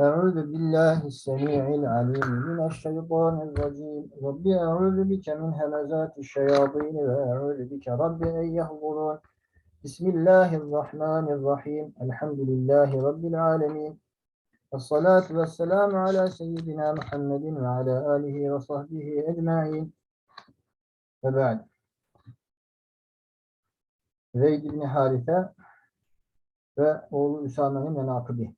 أعوذ بالله السميع العليم من الشيطان الرجيم رب أعوذ بك من همزات الشياطين وأعوذ بك رب أن يحضرون بسم الله الرحمن الرحيم الحمد لله رب العالمين الصلاة والسلام على سيدنا محمد وعلى آله وصحبه أجمعين وبعد Zeyd bin Harise ve oğlu Üsame'nin menakıbi.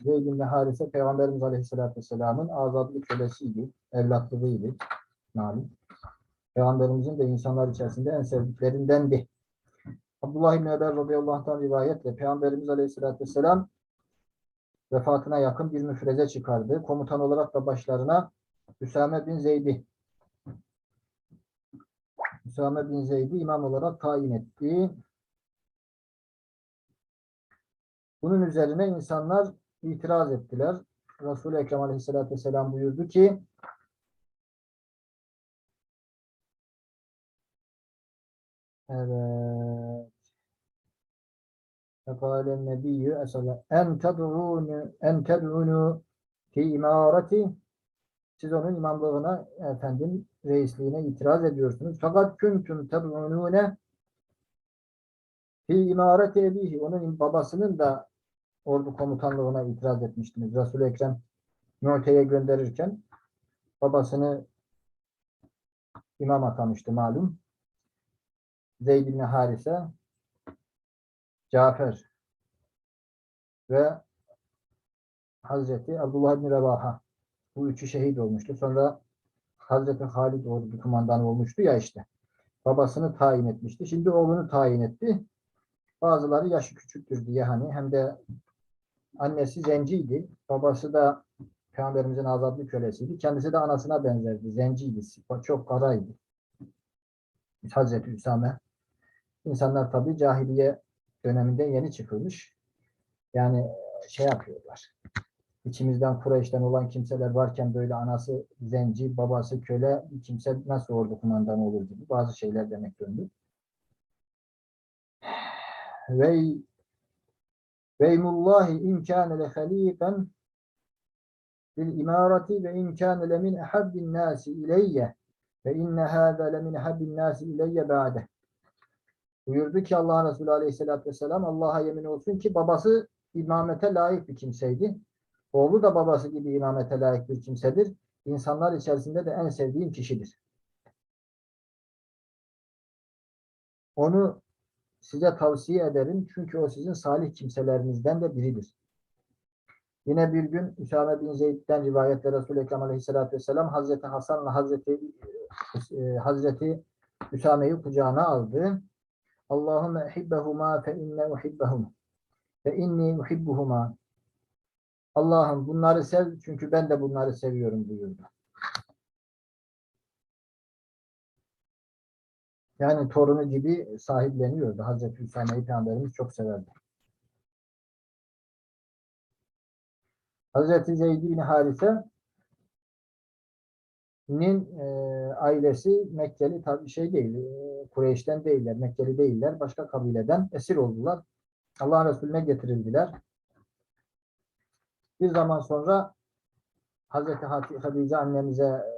Zeyd bin Harise Peygamberimiz Aleyhisselatü Vesselam'ın azadlı kölesiydi, evlatlığıydı. Malum. Peygamberimizin de insanlar içerisinde en sevdiklerindendi. Abdullah İbni Ömer radıyallahu rivayetle Peygamberimiz Aleyhisselatü Vesselam vefatına yakın bir müfreze çıkardı. Komutan olarak da başlarına Üsame bin Zeyd'i Üsame bin Zeyd'i imam olarak tayin etti. Bunun üzerine insanlar itiraz ettiler. Resul-i Ekrem aleyhissalatü vesselam buyurdu ki Evet. Fekale nebiyyü esale en ted'unu en ted'unu fi imareti siz onun imamlığına efendim reisliğine itiraz ediyorsunuz. Fakat küntüm ted'unune fi imareti ebihi onun babasının da ordu komutanlığına itiraz etmiştiniz. Resul-i Ekrem Mu'te'ye gönderirken babasını imam atamıştı malum. Zeyd bin Harise, Cafer ve Hazreti Abdullah bin Revaha. Bu üçü şehit olmuştu. Sonra Hazreti Halid ordu kumandanı olmuştu ya işte. Babasını tayin etmişti. Şimdi oğlunu tayin etti. Bazıları yaşı küçüktür diye hani hem de annesi zenciydi. Babası da Peygamberimizin azadlı kölesiydi. Kendisi de anasına benzerdi. Zenciydi. Çok karaydı. Hazreti Üsame. İnsanlar tabi cahiliye döneminde yeni çıkılmış. Yani şey yapıyorlar. İçimizden Kureyş'ten olan kimseler varken böyle anası zenci, babası köle kimse nasıl ordu kumandanı olur gibi bazı şeyler demek döndü. Ve Veymullahi in kâne le halîfen bil imareti ve in kâne le min ehabbin nâsi ileyye ve inne hâzâ le min ehabbin nâsi ileyye ba'deh. Buyurdu ki Allah Resulü Aleyhisselatü Vesselam Allah'a yemin olsun ki babası imamete layık bir kimseydi. Oğlu da babası gibi imamete layık bir kimsedir. İnsanlar içerisinde de en sevdiğim kişidir. Onu size tavsiye ederim. Çünkü o sizin salih kimselerinizden de biridir. Yine bir gün Üsame bin Zeyd'den rivayette Resul-i Ekrem Aleyhisselatü Vesselam Hazreti Hasan'la Hazreti e, Hazreti Üsame'yi kucağına aldı. Allahümme ehibbehuma fe inne uhibbehum fe inni uhibbuhuma Allah'ım bunları sev çünkü ben de bunları seviyorum buyurdu. Yani torunu gibi sahipleniyordu. Hazreti Hüsame'yi Peygamberimiz çok severdi. Hazreti Zeyd bin Harise'nin e, ailesi Mekkeli tabi şey değil, e, Kureyş'ten değiller, Mekkeli değiller, başka kabileden esir oldular. Allah Resulüne getirildiler. Bir zaman sonra Hazreti Hatice annemize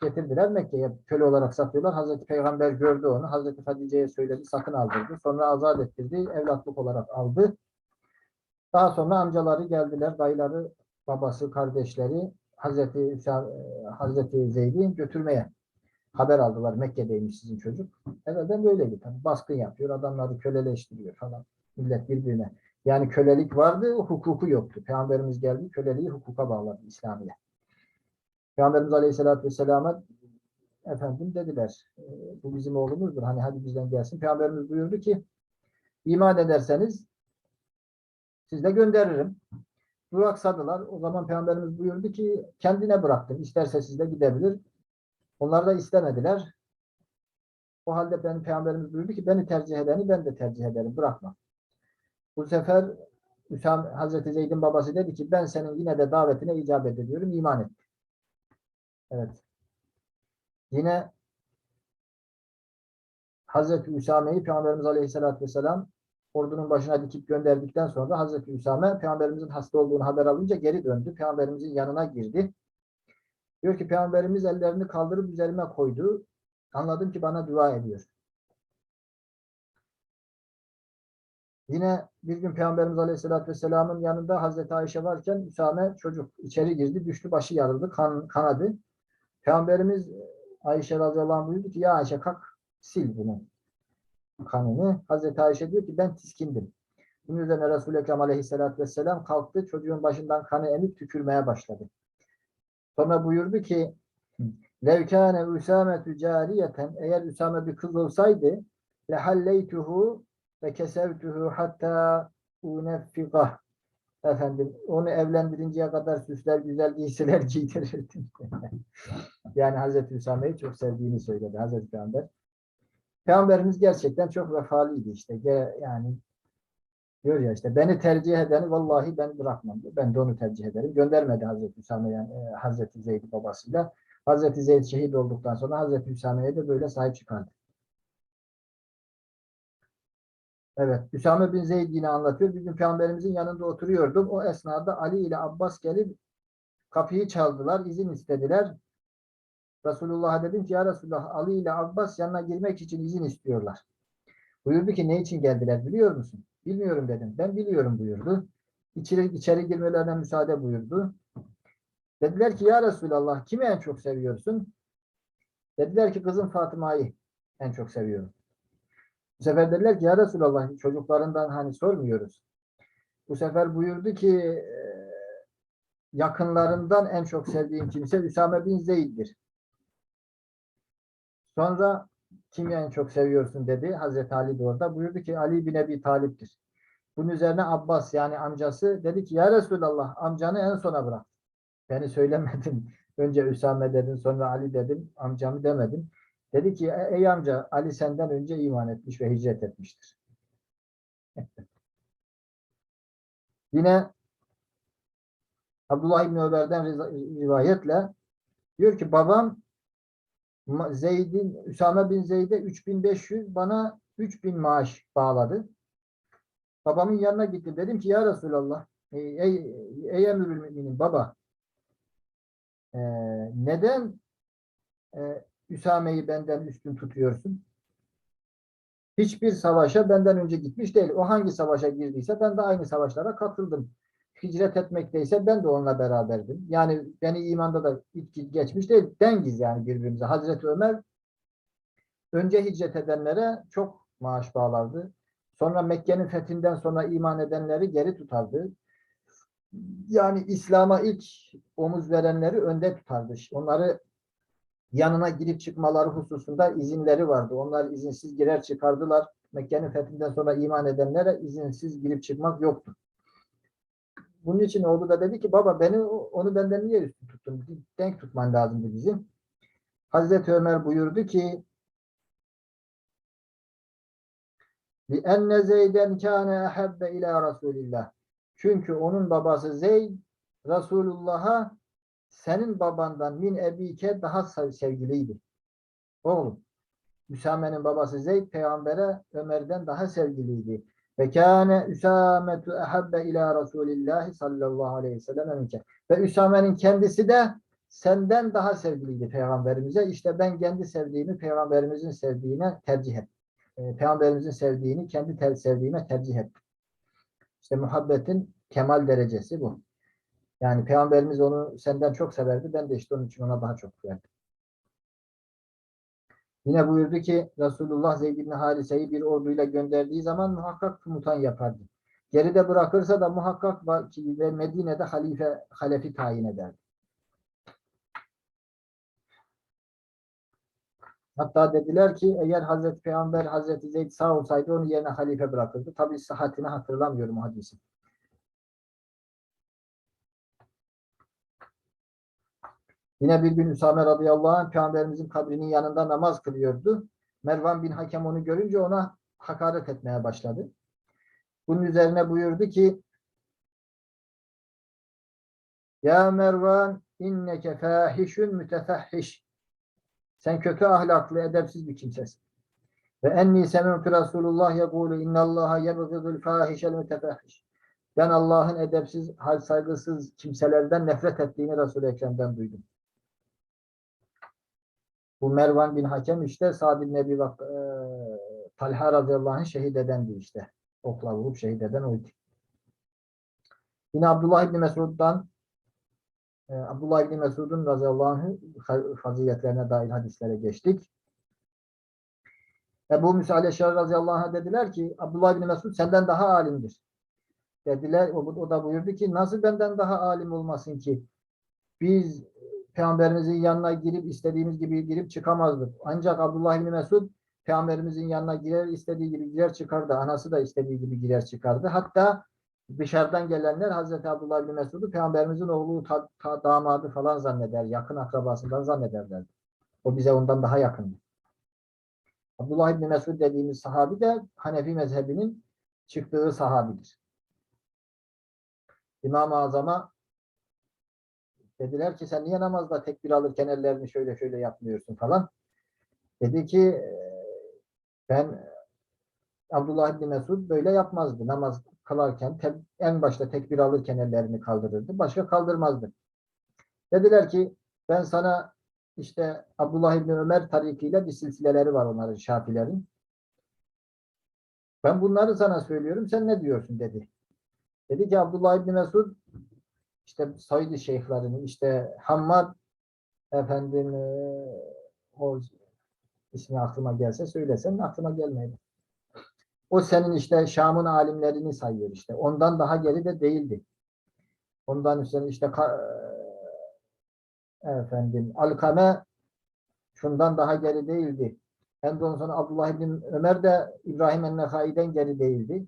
getirdiler Mekke'ye köle olarak satıyorlar. Hazreti Peygamber gördü onu. Hazreti Hatice'ye söyledi sakın aldırdı. Sonra azat ettirdi. Evlatlık olarak aldı. Daha sonra amcaları geldiler. Dayıları, babası, kardeşleri Hazreti e, Hazreti Zeyd'i götürmeye haber aldılar. Mekke'deymiş sizin çocuk. Evvelden böyleydi tabii. Baskın yapıyor. Adamları köleleştiriyor falan. Millet birbirine. Yani kölelik vardı, hukuku yoktu. Peygamberimiz geldi, köleliği hukuka bağladı İslamiye. Peygamberimiz Aleyhisselatü Vesselam'a efendim dediler, e, bu bizim oğlumuzdur, hani hadi bizden gelsin. Peygamberimiz buyurdu ki, iman ederseniz siz de gönderirim. Duraksadılar. O zaman Peygamberimiz buyurdu ki, kendine bıraktım, isterse sizde gidebilir. Onlar da istemediler. O halde ben Peygamberimiz buyurdu ki, beni tercih edeni ben de tercih ederim, bırakma. Bu sefer Hüsam, Hazreti Zeyd'in babası dedi ki ben senin yine de davetine icabet ediyorum. iman etti. Evet. Yine Hazreti Üsame'yi Peygamberimiz Aleyhisselatü Vesselam ordunun başına dikip gönderdikten sonra Hazreti Üsame Peygamberimizin hasta olduğunu haber alınca geri döndü. Peygamberimizin yanına girdi. Diyor ki Peygamberimiz ellerini kaldırıp üzerime koydu. Anladım ki bana dua ediyor. Yine bir gün Peygamberimiz Aleyhisselatü Vesselam'ın yanında Hazreti Ayşe varken Üsame çocuk içeri girdi. Düştü başı yarıldı. Kan, kanadı. Peygamberimiz Ayşe radıyallahu buyurdu ki ya Ayşe kalk sil bunu kanını. Hazreti Ayşe diyor ki ben tiskindim. Bunun üzerine Resul-i Ekrem aleyhissalatü vesselam kalktı. Çocuğun başından kanı emip tükürmeye başladı. Sonra buyurdu ki levkâne üsâmetü cariyeten eğer Üsame bir kız olsaydı lehalleytuhu ve kesevtuhu hatta uneffikah efendim onu evlendirinceye kadar süsler güzel giysiler giydirirdim. yani Hazreti Üsame'yi çok sevdiğini söyledi Hazreti Peygamber. Peygamberimiz gerçekten çok vefalıydı işte. Yani diyor ya işte beni tercih edeni vallahi ben bırakmam. diyor. Ben de onu tercih ederim. Göndermedi Hazreti Üsame yani e, Hazreti Zeyd babasıyla. Hazreti Zeyd şehit olduktan sonra Hazreti Üsame'ye de böyle sahip çıkardı. Evet. Üsame bin Zeyd yine anlatıyor. Bir gün Peygamberimizin yanında oturuyordum. O esnada Ali ile Abbas gelip kapıyı çaldılar. izin istediler. Resulullah'a dedim ki ya Resulullah Ali ile Abbas yanına girmek için izin istiyorlar. Buyurdu ki ne için geldiler biliyor musun? Bilmiyorum dedim. Ben biliyorum buyurdu. İçeri, içeri girmelerine müsaade buyurdu. Dediler ki ya Resulallah kimi en çok seviyorsun? Dediler ki kızım Fatıma'yı en çok seviyorum. Bu sefer dediler ki ya Resulallah çocuklarından hani sormuyoruz. Bu sefer buyurdu ki yakınlarından en çok sevdiğim kimse Üsame bin Zeyd'dir. Sonra kimi en çok seviyorsun dedi. Hazreti Ali de orada. Buyurdu ki Ali bin Ebi Talip'tir. Bunun üzerine Abbas yani amcası dedi ki ya Resulallah amcanı en sona bırak. Beni söylemedin. Önce Üsame dedin sonra Ali dedin. Amcamı demedin. Dedi ki "E- ey amca Ali senden önce iman etmiş ve hicret etmiştir. Yine Abdullah İbni Ömer'den rivayetle diyor ki babam Zeyd'in Üsame bin Zeyd'e 3500 bana 3000 maaş bağladı. Babamın yanına gittim. Dedim ki ya Resulallah ey, ey, ey emirül baba e, neden e, Üsame'yi benden üstün tutuyorsun? Hiçbir savaşa benden önce gitmiş değil. O hangi savaşa girdiyse ben de aynı savaşlara katıldım. Hicret etmekteyse ben de onunla beraberdim. Yani beni imanda da geçmiş değil. Dengiz yani birbirimize. Hazreti Ömer önce hicret edenlere çok maaş bağlardı. Sonra Mekke'nin fethinden sonra iman edenleri geri tutardı. Yani İslam'a ilk omuz verenleri önde tutardı. Onları yanına girip çıkmaları hususunda izinleri vardı. Onlar izinsiz girer çıkardılar. Mekke'nin fethinden sonra iman edenlere izinsiz girip çıkmak yoktu. Bunun için oğlu da dedi ki baba beni onu benden niye üstü tuttun? Denk tutman lazımdı bizim. Hazreti Ömer buyurdu ki Li enne Zeyden kâne ehebbe ila Resulillah. Çünkü onun babası Zeyd Resulullah'a senin babandan min ebike daha sev- sevgiliydi. Oğlum. Üsame'nin babası Zeyd peygambere Ömer'den daha sevgiliydi. Ve kâne Üsametu ehabbe ila Resulillah sallallahu aleyhi ve sellem. Ve Üsame'nin kendisi de senden daha sevgiliydi peygamberimize. İşte ben kendi sevdiğimi peygamberimizin sevdiğine tercih ettim. Ee, Peygamberimizin sevdiğini kendi ter- sevdiğime tercih ettim. İşte muhabbetin kemal derecesi bu. Yani Peygamberimiz onu senden çok severdi. Ben de işte onun için ona daha çok verdim. Yine buyurdu ki Resulullah Zeyd ibn Harise'yi bir orduyla gönderdiği zaman muhakkak komutan yapardı. Geride bırakırsa da muhakkak ve Medine'de halife halefi tayin ederdi. Hatta dediler ki eğer Hazreti Peygamber Hazreti Zeyd sağ olsaydı onu yerine halife bırakırdı. Tabi sıhhatini hatırlamıyorum hadisi. Yine bir gün Üsame radıyallahu anh Peygamberimizin kabrinin yanında namaz kılıyordu. Mervan bin Hakem onu görünce ona hakaret etmeye başladı. Bunun üzerine buyurdu ki Ya Mervan inneke fahişün mütefahhiş. Sen kötü ahlaklı, edepsiz bir kimsesin. Ve enni semi'tu Resulullah yekulu innallaha yebgidul fahişel mütefahhiş. Ben Allah'ın edepsiz, hal saygısız kimselerden nefret ettiğini Resul-i Ekrem'den duydum. Bu Mervan bin Hakem işte Sa'd bin Ebi Vak, e, Talha radıyallahu anh şehit edendi işte. Okla vurup şehit eden oydu. Yine Abdullah İbni Mesud'dan e, Abdullah İbni Mesud'un radıyallahu anh faziyetlerine dair hadislere geçtik. Ebu Musa Aleyhisselam radıyallahu anh dediler ki Abdullah İbni Mesud senden daha alimdir. Dediler, o, o da buyurdu ki nasıl benden daha alim olmasın ki? Biz Peygamberimizin yanına girip istediğimiz gibi girip çıkamazdık. Ancak Abdullah İbni Mesud Peygamberimizin yanına girer istediği gibi girer çıkardı. Anası da istediği gibi girer çıkardı. Hatta dışarıdan gelenler Hazreti Abdullah bin Mesud'u peygamberimizin oğlu ta, ta- damadı falan zanneder. Yakın akrabasından zannederler. O bize ondan daha yakındı. Abdullah bin Mesud dediğimiz sahabi de Hanefi mezhebinin çıktığı sahabidir. İmam-ı Azam'a dediler ki sen niye namazda tekbir alırken ellerini şöyle şöyle yapmıyorsun falan. Dedi ki "Eee, ben Abdullah bin Mesud böyle yapmazdı. Namaz kılarken en başta tekbir alırken ellerini kaldırırdı. Başka kaldırmazdı. Dediler ki ben sana işte Abdullah bin Ömer tarikiyle bir silsileleri var onların Şafilerin. Ben bunları sana söylüyorum. Sen ne diyorsun dedi. Dedi ki Abdullah bin Mesud işte Said şeyhlerini işte Hammad efendim eee, o ismi aklıma gelse söylesen aklıma gelmedi. O senin işte Şam'ın alimlerini sayıyor işte. Ondan daha geri de değildi. Ondan üstüne işte ka- efendim Alkame şundan daha geri değildi. Ondan sonra Abdullah bin Ömer de İbrahim en-Nehai'den geri değildi.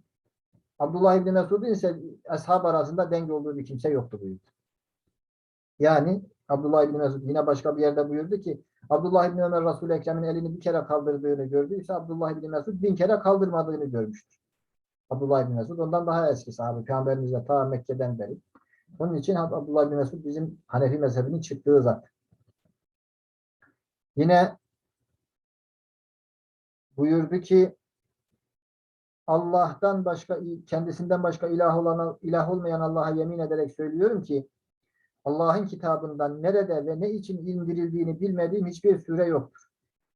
Abdullah bin Mesud'un ise ashab arasında denge olduğu bir kimse yoktu buyurdu. Yani Abdullah bin Mesud yine başka bir yerde buyurdu ki Abdullah bin Ömer Resul-i Ekrem'in elini bir kere kaldırdığını gördüyse Abdullah bin Mesud bin kere kaldırmadığını görmüştür. Abdullah bin Mesud ondan daha eski sahabe. Peygamberimizle ta Mekke'den beri. Onun için Abdullah bin Mesud bizim Hanefi mezhebinin çıktığı zat. Yine buyurdu ki Allah'tan başka kendisinden başka ilah olan ilah olmayan Allah'a yemin ederek söylüyorum ki Allah'ın kitabından nerede ve ne için indirildiğini bilmediğim hiçbir sure yoktur.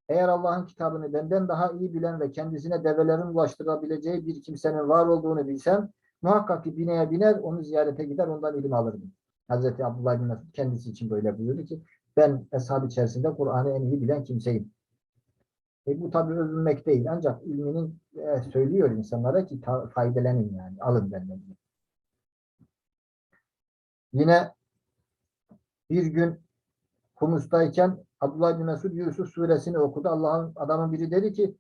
Eğer Allah'ın kitabını benden daha iyi bilen ve kendisine develerin ulaştırabileceği bir kimsenin var olduğunu bilsem muhakkak ki bineye biner onu ziyarete gider ondan ilim alırdım. Hazreti Abdullah bin kendisi için böyle buyurdu ki ben eshab içerisinde Kur'an'ı en iyi bilen kimseyim. E bu tabi övünmek değil ancak ilminin e, söylüyor insanlara ki ta, faydalanın yani alın benden. Yine bir gün Humus'tayken Abdullah bin Mesud Yusuf suresini okudu. Allah'ın adamın biri dedi ki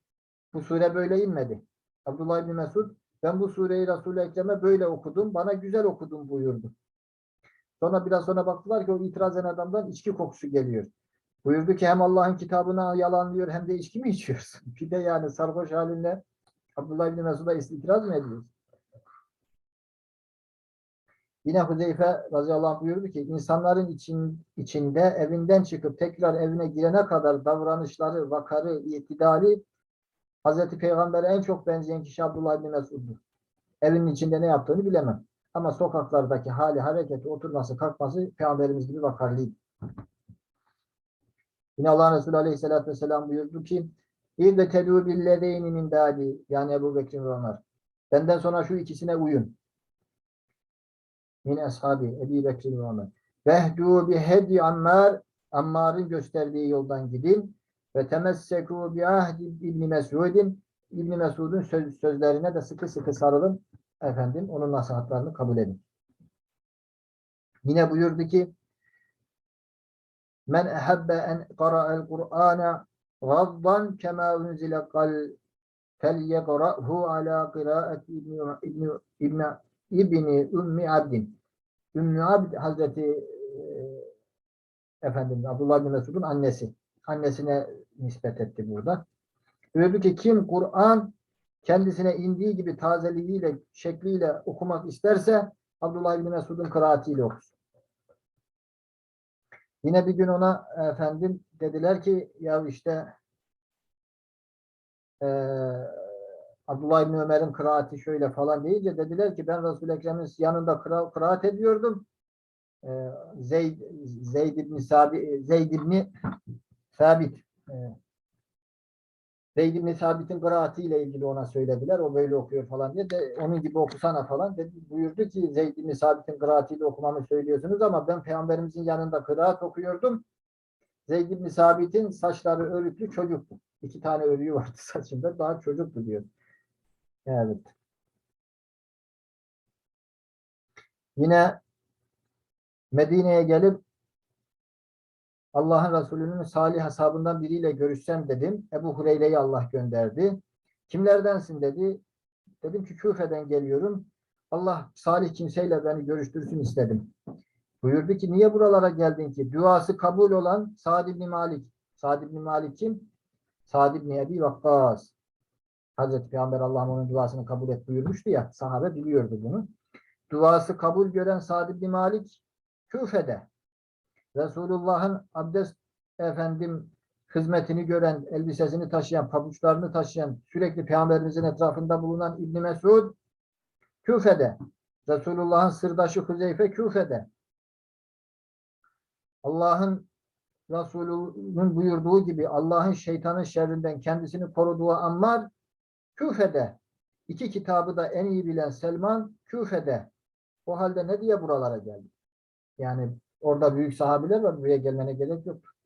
bu sure böyle inmedi. Abdullah bin Mesud ben bu sureyi Resul-i Ekrem'e böyle okudum. Bana güzel okudum buyurdu. Sonra biraz sonra baktılar ki o itiraz eden adamdan içki kokusu geliyor. Buyurdu ki hem Allah'ın kitabına yalanlıyor hem de içki mi içiyorsun? Bir de yani sarhoş halinle Abdullah bin Mesud'a itiraz mı ediyorsun? Yine Huzeyfe radıyallahu anh buyurdu ki insanların için, içinde evinden çıkıp tekrar evine girene kadar davranışları, vakarı, itidali Hazreti Peygamber'e en çok benzeyen kişi Abdullah bin Mesud'dur. Evinin içinde ne yaptığını bilemem. Ama sokaklardaki hali, hareketi, oturması, kalkması Peygamberimiz gibi vakarlıydı. Yine Allah Resulü Aleyhisselatü Vesselam buyurdu ki İrdetelû billezeyni min yani Ebu Bekir ve Ömer. Benden sonra şu ikisine uyun. Min ashabi Ebu Bekir ve Ömer. Vehdu bi hedi Ammar Ammar'ın gösterdiği yoldan gidin ve temesseku bi ahdi İbni Mesud'in İbni Mesud'un söz, sözlerine de sıkı sıkı sarılın. Efendim onun nasihatlarını kabul edin. Yine buyurdu ki Men ehabbe en qara'el Kur'ana gaddan kema unzile kal felyeqra'hu ala kıraati İbni, İbni, İbni, Ümmi Abdin. Ümmü Abd Hazreti e, efendim Abdullah bin Mesud'un annesi. Annesine nispet etti burada. Buyurdu ki kim Kur'an kendisine indiği gibi tazeliğiyle, şekliyle okumak isterse Abdullah bin Mesud'un kıraatiyle okusun. Yine bir gün ona efendim dediler ki ya işte e, Abdullah İbni Ömer'in kıraati şöyle falan deyince dediler ki ben Resul-i Ekrem'in yanında kıra, kıraat ediyordum. E, Zeyd, Zeyd İbni Sabi, Zeyd İbni Sabit e, Zeyd İbni Sabit'in kıraati ile ilgili ona söylediler. O böyle okuyor falan diye de onun gibi okusana falan dedi. Buyurdu ki Zeyd İbni Sabit'in kıraatiyle okumamı söylüyorsunuz ama ben peygamberimizin yanında kıraat okuyordum. Zeyd İbni saçları örüklü çocuktu. İki tane örüğü vardı saçında. Daha çocuktu diyor. Evet. Yine Medine'ye gelip Allah'ın Resulü'nün salih hesabından biriyle görüşsem dedim. Ebu Hureyre'yi Allah gönderdi. Kimlerdensin dedi. Dedim ki Küfe'den geliyorum. Allah salih kimseyle beni görüştürsün istedim. Buyurdu ki niye buralara geldin ki? Duası kabul olan Sa'd ibn Malik. Sa'd ibn Malik kim? Sa'd ibn Ebi Vakkas. Hazreti Peygamber Allah'ın onun duasını kabul et buyurmuştu ya. Sahabe biliyordu bunu. Duası kabul gören Sa'd ibn Malik Küfe'de. Resulullah'ın abdest efendim hizmetini gören, elbisesini taşıyan, pabuçlarını taşıyan, sürekli Peygamberimizin etrafında bulunan İbn Mesud Küfe'de. Resulullah'ın sırdaşı Huzeyfe Küfe'de. Allah'ın Resulü'nün buyurduğu gibi Allah'ın şeytanın şerrinden kendisini koruduğu Ammar Küfe'de. İki kitabı da en iyi bilen Selman Küfe'de. O halde ne diye buralara geldi? Yani orada büyük sahabiler var. Buraya gelmene gerek yok.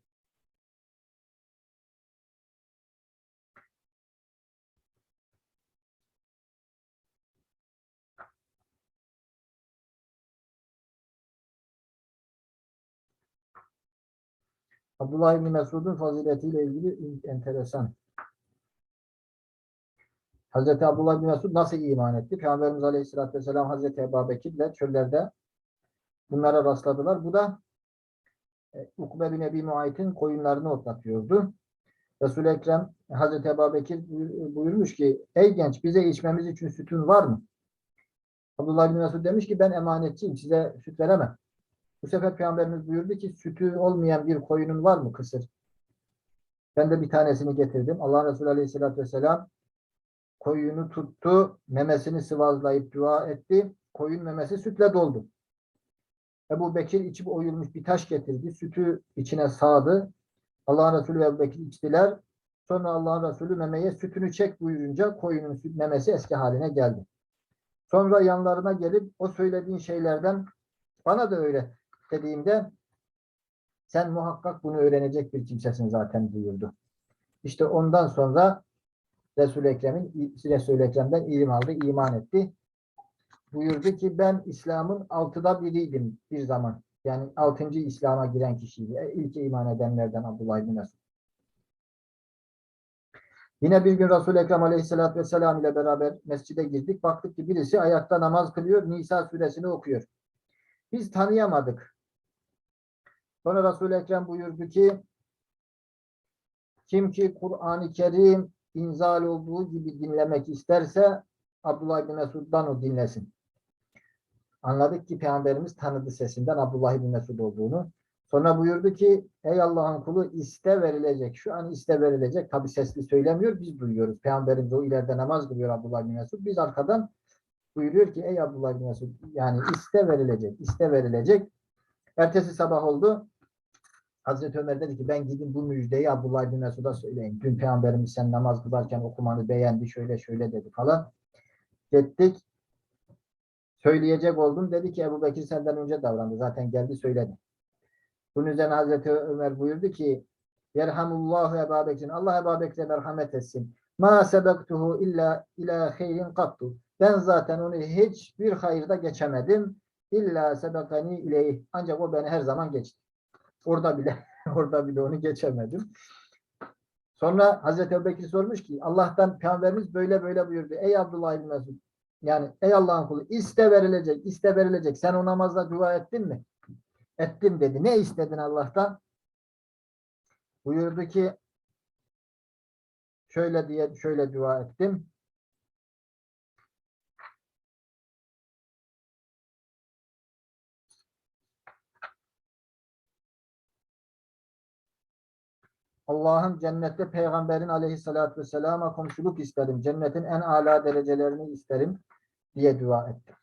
Abdullah İbni Mesud'un faziletiyle ilgili enteresan. Hazreti Abdullah İbni Mesud nasıl iman etti? Peygamberimiz Aleyhisselatü Vesselam Hazreti Ebu Bekir'le çöllerde bunlara rastladılar. Bu da e, Ukbe bin Ebi Muayt'in koyunlarını otlatıyordu. Resul-i Ekrem Hazreti Ebu buyurmuş ki ey genç bize içmemiz için sütün var mı? Abdullah bin Mesud demiş ki ben emanetçiyim size süt veremem. Bu sefer Peygamberimiz buyurdu ki sütü olmayan bir koyunun var mı kısır? Ben de bir tanesini getirdim. Allah Resulü Aleyhisselatü Vesselam koyunu tuttu, memesini sıvazlayıp dua etti. Koyun memesi sütle doldu. Ebu Bekir içip oyulmuş bir taş getirdi. Sütü içine sağdı. Allah Resulü ve Ebu Bekir içtiler. Sonra Allah Resulü memeye sütünü çek buyurunca koyunun süt memesi eski haline geldi. Sonra yanlarına gelip o söylediğin şeylerden bana da öyle dediğimde sen muhakkak bunu öğrenecek bir kimsesin zaten buyurdu. İşte ondan sonra Resul-i Ekrem'in Resul-i Ekrem'den ilim aldı, iman etti. Buyurdu ki ben İslam'ın altıda biriydim bir zaman. Yani altıncı İslam'a giren kişiydi. İlk iman edenlerden Abdullah bin Mesud. Yine bir gün Resul-i Ekrem Aleyhisselatü Vesselam ile beraber mescide girdik. Baktık ki birisi ayakta namaz kılıyor, Nisa suresini okuyor. Biz tanıyamadık. Sonra Resul-i Ekrem buyurdu ki kim ki Kur'an-ı Kerim inzal olduğu gibi dinlemek isterse Abdullah bin Mesud'dan o dinlesin. Anladık ki Peygamberimiz tanıdı sesinden Abdullah bin Mesud olduğunu. Sonra buyurdu ki ey Allah'ın kulu iste verilecek. Şu an iste verilecek. Tabi sesli söylemiyor. Biz duyuyoruz. Peygamberimiz o ileride namaz kılıyor Abdullah bin Mesud. Biz arkadan buyuruyor ki ey Abdullah bin Mesud yani iste verilecek. iste verilecek. Ertesi sabah oldu. Hazreti Ömer dedi ki ben gidin bu müjdeyi Abdullah bin Mesud'a söyleyin. Dün Peygamberimiz sen namaz kılarken okumanı beğendi şöyle şöyle dedi falan. Gittik. Söyleyecek oldum. Dedi ki Ebu Bekir senden önce davrandı. Zaten geldi söyledi. Bunun üzerine Hazreti Ömer buyurdu ki Yerhamullahu Ebu Bekir'in Allah Ebu Bekir'e merhamet etsin. Ma sebektuhu illa ila hayrin kattu. Ben zaten onu hiçbir hayırda geçemedim. İlla sebekani ileyh. Ancak o beni her zaman geçti. Orada bile orada bile onu geçemedim. Sonra Hazreti Ebubekir sormuş ki Allah'tan peygamberimiz böyle böyle buyurdu. Ey Abdullah bin Mesud yani ey Allah'ın kulu iste verilecek, iste verilecek. Sen o namazda dua ettin mi? Ettim dedi. Ne istedin Allah'tan? Buyurdu ki şöyle diye şöyle dua ettim. Allah'ım cennette peygamberin aleyhissalatü vesselama komşuluk isterim. Cennetin en âlâ derecelerini isterim diye dua etti.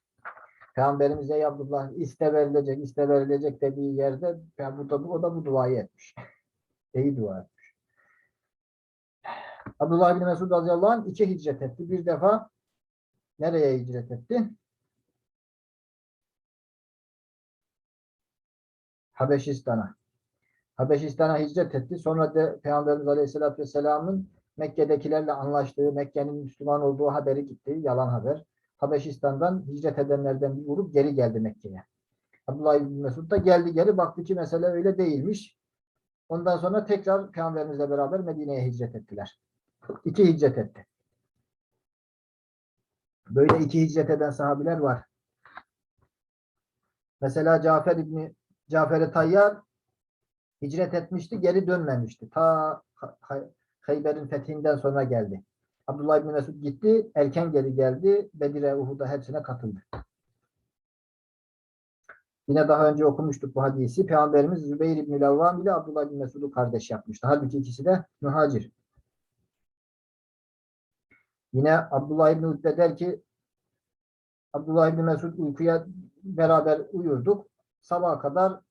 Peygamberimiz ey Abdullah iste verilecek, iste verilecek dediği yerde bu da, o da bu duayı etmiş. İyi dua etmiş. Abdullah bin Mesud radıyallahu anh iki hicret etti. Bir defa nereye hicret etti? Habeşistan'a. Habeşistan'a hicret etti. Sonra da Peygamberimiz Aleyhisselatü Vesselam'ın Mekke'dekilerle anlaştığı, Mekke'nin Müslüman olduğu haberi gitti. Yalan haber. Habeşistan'dan hicret edenlerden bir grup geri geldi Mekke'ye. Abdullah bin Mesud da geldi geri baktı ki mesele öyle değilmiş. Ondan sonra tekrar Peygamberimizle beraber Medine'ye hicret ettiler. İki hicret etti. Böyle iki hicret eden sahabiler var. Mesela Cafer İbni Cafer-i Tayyar hicret etmişti, geri dönmemişti. Ta Hay- Hayber'in fethinden sonra geldi. Abdullah İbni Mesud gitti, erken geri geldi. Bedir'e, Uhud'a hepsine katıldı. Yine daha önce okumuştuk bu hadisi. Peygamberimiz Zübeyir İbni Lavvam ile Abdullah İbni Mesud'u kardeş yapmıştı. Halbuki ikisi de muhacir. Yine Abdullah İbni Utbe der ki Abdullah İbni Mesud uykuya beraber uyurduk. Sabaha kadar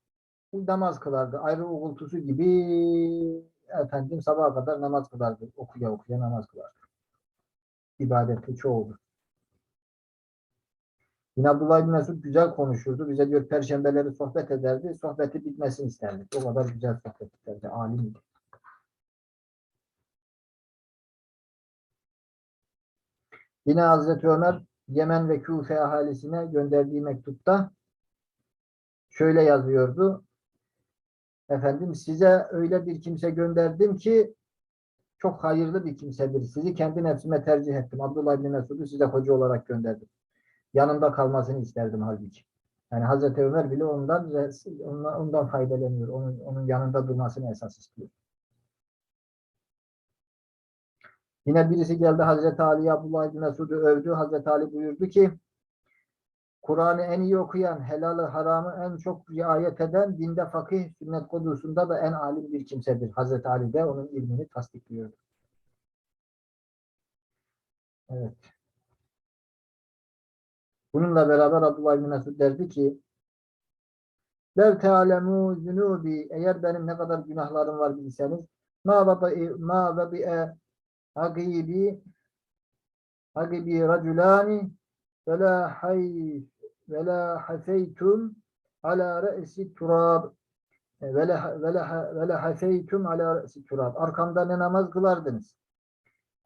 namaz kılardı. Ayrı uğultusu gibi efendim sabaha kadar namaz kılardı. Okuya okuya namaz kılardı. İbadetli çoğuldu. Yine Abdullah bin Mesud güzel konuşurdu. Bize diyor perşembeleri sohbet ederdi. Sohbeti bitmesini isterdi. O kadar güzel sohbet ederdi. Alimdi. Yine Hazreti Ömer Yemen ve Küfe ahalisine gönderdiği mektupta şöyle yazıyordu. Efendim size öyle bir kimse gönderdim ki çok hayırlı bir kimsedir. Sizi kendi nefsime tercih ettim. Abdullah bin Mesud'u size hoca olarak gönderdim. Yanında kalmasını isterdim halbuki. Yani Hazreti Ömer bile ondan ondan, faydalanıyor. Onun, onun yanında durmasını esas istiyor. Yine birisi geldi Hazreti Ali'ye Abdullah bin Mesud'u övdü. Hazreti Ali buyurdu ki Kur'an'ı en iyi okuyan, helalı haramı en çok riayet eden, dinde fakih, sünnet konusunda da en alim bir kimsedir. Hazreti Ali de onun ilmini tasdikliyor. Evet. Bununla beraber Abdullah bin Mesud derdi ki Der te'alemu zunubi eğer benim ne kadar günahlarım var bilseniz ma vabi ma vabi'e agibi agibi raculani ve la hay ve la hafeytum ala re'si turab ve la la la hafeytum ala re'si turab arkamda ne namaz kılardınız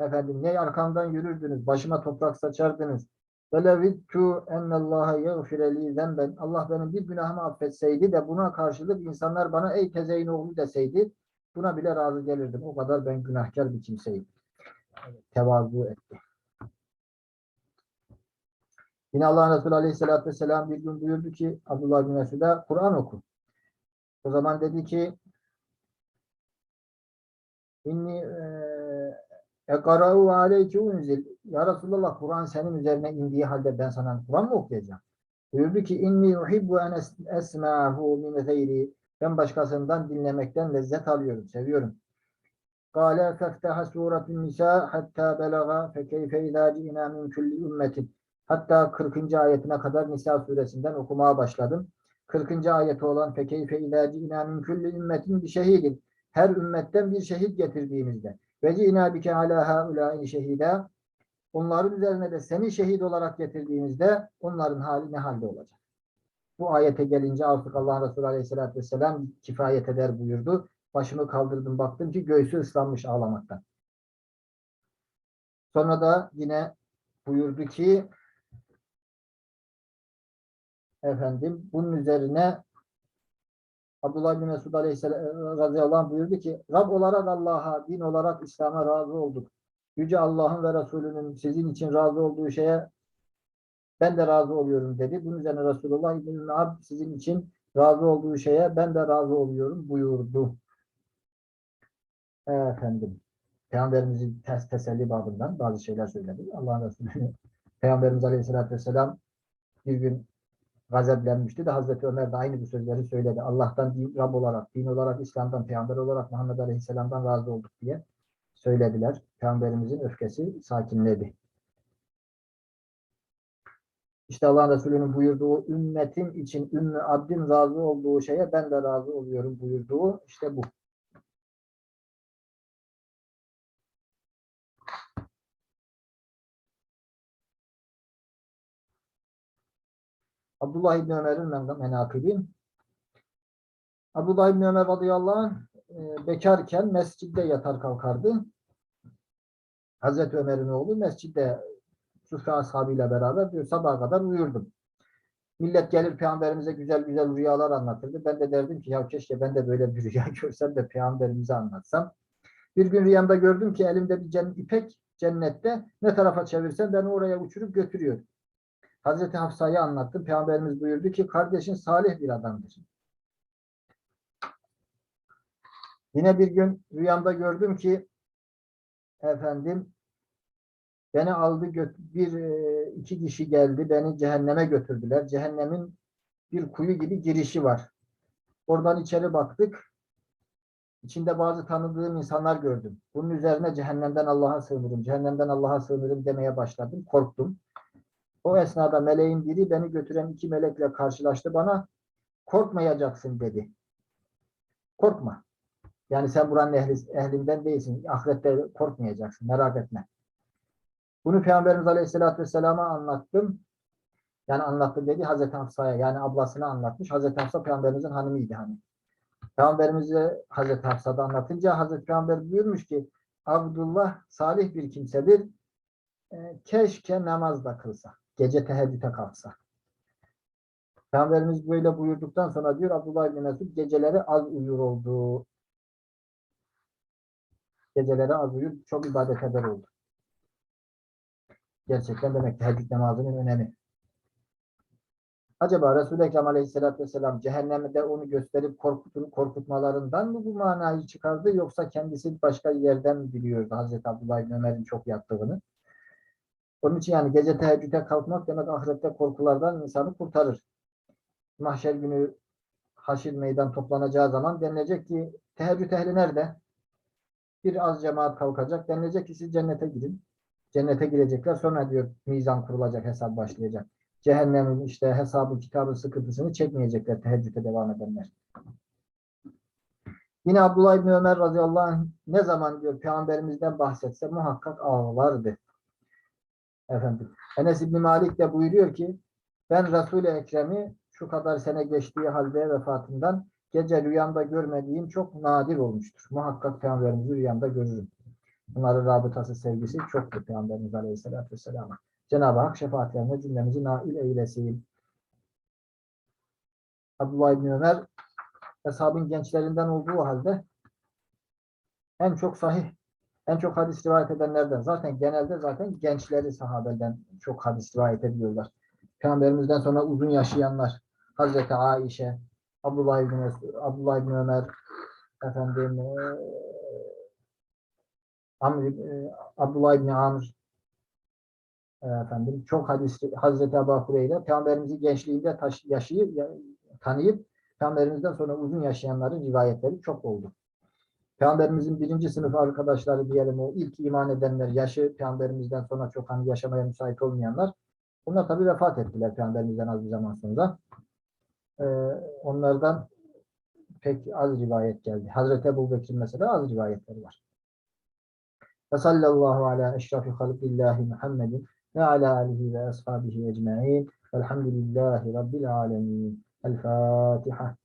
efendim ne arkamdan yürürdünüz başıma toprak saçardınız ve levittu ennallaha yagfire li zenben Allah benim bir günahımı affetseydi de buna karşılık insanlar bana ey tezeyin oğlu deseydi buna bile razı gelirdim. O kadar ben günahkar bir kimseyim. Tevazu etti. Yine Allah Resulü Aleyhisselatü Vesselam bir gün buyurdu ki Abdullah bin Mesud'a Kur'an oku. O zaman dedi ki inni ekara'u aleyke unzil Ya Resulallah Kur'an senin üzerine indiği halde ben sana Kur'an mı okuyacağım? Buyurdu ki inni yuhibbu en es- esma'hu min gayri ben başkasından dinlemekten lezzet alıyorum, seviyorum. Kale fefteha suretun nisa hatta belaga fekeyfe izâ ci'nâ min kulli ümmetin Hatta 40. ayetine kadar Nisa suresinden okumaya başladım. 40. ayeti olan fekeyfe ilâ ci'nâ min kulli ümmetin bir şehidin. Her ümmetten bir şehit getirdiğimizde ve ci'nâ bike alâ haulâin şehîdâ onların üzerine de seni şehit olarak getirdiğimizde onların hali ne halde olacak? Bu ayete gelince artık Allah Resulü Aleyhisselatü Vesselam kifayet eder buyurdu. Başımı kaldırdım baktım ki göğsü ıslanmış ağlamaktan. Sonra da yine buyurdu ki efendim bunun üzerine Abdullah bin Mesud Aleyhisselam anh buyurdu ki Rab olarak Allah'a, din olarak İslam'a razı olduk. Yüce Allah'ın ve Resulünün sizin için razı olduğu şeye ben de razı oluyorum dedi. Bunun üzerine Resulullah İbn Abd sizin için razı olduğu şeye ben de razı oluyorum buyurdu. Efendim. Peygamberimizin ters teselli babından bazı şeyler söyledi. Allah'ın Resulü Peygamberimiz Aleyhisselatü Vesselam bir gün gazeplenmişti de Hazreti Ömer de aynı bu sözleri söyledi. Allah'tan din, Rab olarak, din olarak, İslam'dan, Peygamber olarak Muhammed Aleyhisselam'dan razı olduk diye söylediler. Peygamberimizin öfkesi sakinledi. İşte Allah Resulü'nün buyurduğu ümmetim için Ümmü Abdin razı olduğu şeye ben de razı oluyorum buyurduğu işte bu. Abdullah İbni Ömer'in men- menakibi. Abdullah İbni Ömer radıyallahu anh e, bekarken mescidde yatar kalkardı. Hazreti Ömer'in oğlu mescidde Sufi ashabıyla beraber diyor sabaha kadar uyurdum. Millet gelir peygamberimize güzel güzel rüyalar anlatırdı. Ben de derdim ki ya keşke ben de böyle bir rüya görsem de peygamberimize anlatsam. Bir gün rüyamda gördüm ki elimde bir cennet, ipek cennette ne tarafa çevirsem beni oraya uçurup götürüyor. Hazreti Hafsa'yı anlattım. Peygamberimiz buyurdu ki kardeşin salih bir adamdır. Yine bir gün rüyamda gördüm ki efendim beni aldı bir e, iki kişi geldi beni cehenneme götürdüler. Cehennemin bir kuyu gibi girişi var. Oradan içeri baktık. İçinde bazı tanıdığım insanlar gördüm. Bunun üzerine cehennemden Allah'a sığınırım, cehennemden Allah'a sığınırım demeye başladım. Korktum. O esnada meleğin biri beni götüren iki melekle karşılaştı bana. Korkmayacaksın dedi. Korkma. Yani sen buranın ehli, ehlinden değilsin. Ahirette korkmayacaksın. Merak etme. Bunu Peygamberimiz Aleyhisselatü Vesselam'a anlattım. Yani anlattı dedi Hazreti Hafsa'ya. Yani ablasına anlatmış. Hazreti Hafsa Peygamberimizin hanımıydı hani. Peygamberimize Hazreti Hafsa'da anlatınca Hazreti Peygamber buyurmuş ki Abdullah salih bir kimsedir. E, keşke namaz da kılsa. Gece teheccüde kalksa. Peygamberimiz böyle buyurduktan sonra diyor Abdullah İbni Mesud geceleri az uyur oldu. Geceleri az uyur, çok ibadet eder oldu. Gerçekten demek teheccüd namazının önemi. Acaba Resul-i Ekrem Aleyhisselatü Vesselam cehennemde onu gösterip korkutun, korkutmalarından mı bu manayı çıkardı yoksa kendisi başka yerden mi biliyordu Hazreti Abdullah İbni Ömer'in çok yaptığını? Onun için yani gece teheccüde kalkmak demek ahirette korkulardan insanı kurtarır. Mahşer günü haşir meydan toplanacağı zaman denilecek ki teheccüd ehli nerede? Bir az cemaat kalkacak. Denilecek ki siz cennete gidin. Cennete girecekler. Sonra diyor mizan kurulacak, hesap başlayacak. Cehennemin işte hesabı, kitabı, sıkıntısını çekmeyecekler teheccüde devam edenler. Yine Abdullah İbni Ömer radıyallahu anh ne zaman diyor peygamberimizden bahsetse muhakkak ağlardı. Efendim. Enes İbni Malik de buyuruyor ki ben Resul-i Ekrem'i şu kadar sene geçtiği halde vefatından gece rüyamda görmediğim çok nadir olmuştur. Muhakkak Peygamberimizi rüyamda görürüm. Bunların rabıtası, sevgisi çoktur Peygamberimiz Aleyhisselatü Vesselam'a. Cenab-ı Hak şefaatlerine cümlemizi nail eylesin. Abdullah İbni Ömer hesabın gençlerinden olduğu halde en çok sahih, en çok hadis rivayet edenlerden. Zaten genelde zaten gençleri sahabeden çok hadis rivayet ediyorlar. Peygamberimizden sonra uzun yaşayanlar. Hazreti Aişe, Abdullah İbni, Abdullah İbni Ömer, efendim, eee, Amr, eee, Abdullah İbni Amr, eee, efendim, çok hadis, Hazreti Ebu Hureyre, Peygamberimizi gençliğinde taş, yaşayıp, ya- tanıyıp, Peygamberimizden sonra uzun yaşayanların rivayetleri çok oldu. Peygamberimizin birinci sınıf arkadaşları diyelim o ilk iman edenler, yaşı Peygamberimizden sonra çok hani yaşamaya müsait olmayanlar, bunlar tabii vefat ettiler Peygamberimizden az bir zaman sonra. Ee, onlardan pek az rivayet geldi. Hazreti Ebu Bekir'in mesela az rivayetleri var. Ve sallallahu ala eşrafi halqillahi Muhammedin ve ala alihi ve ashabihi ecma'in. Velhamdülillahi Rabbil alemin. El Fatiha.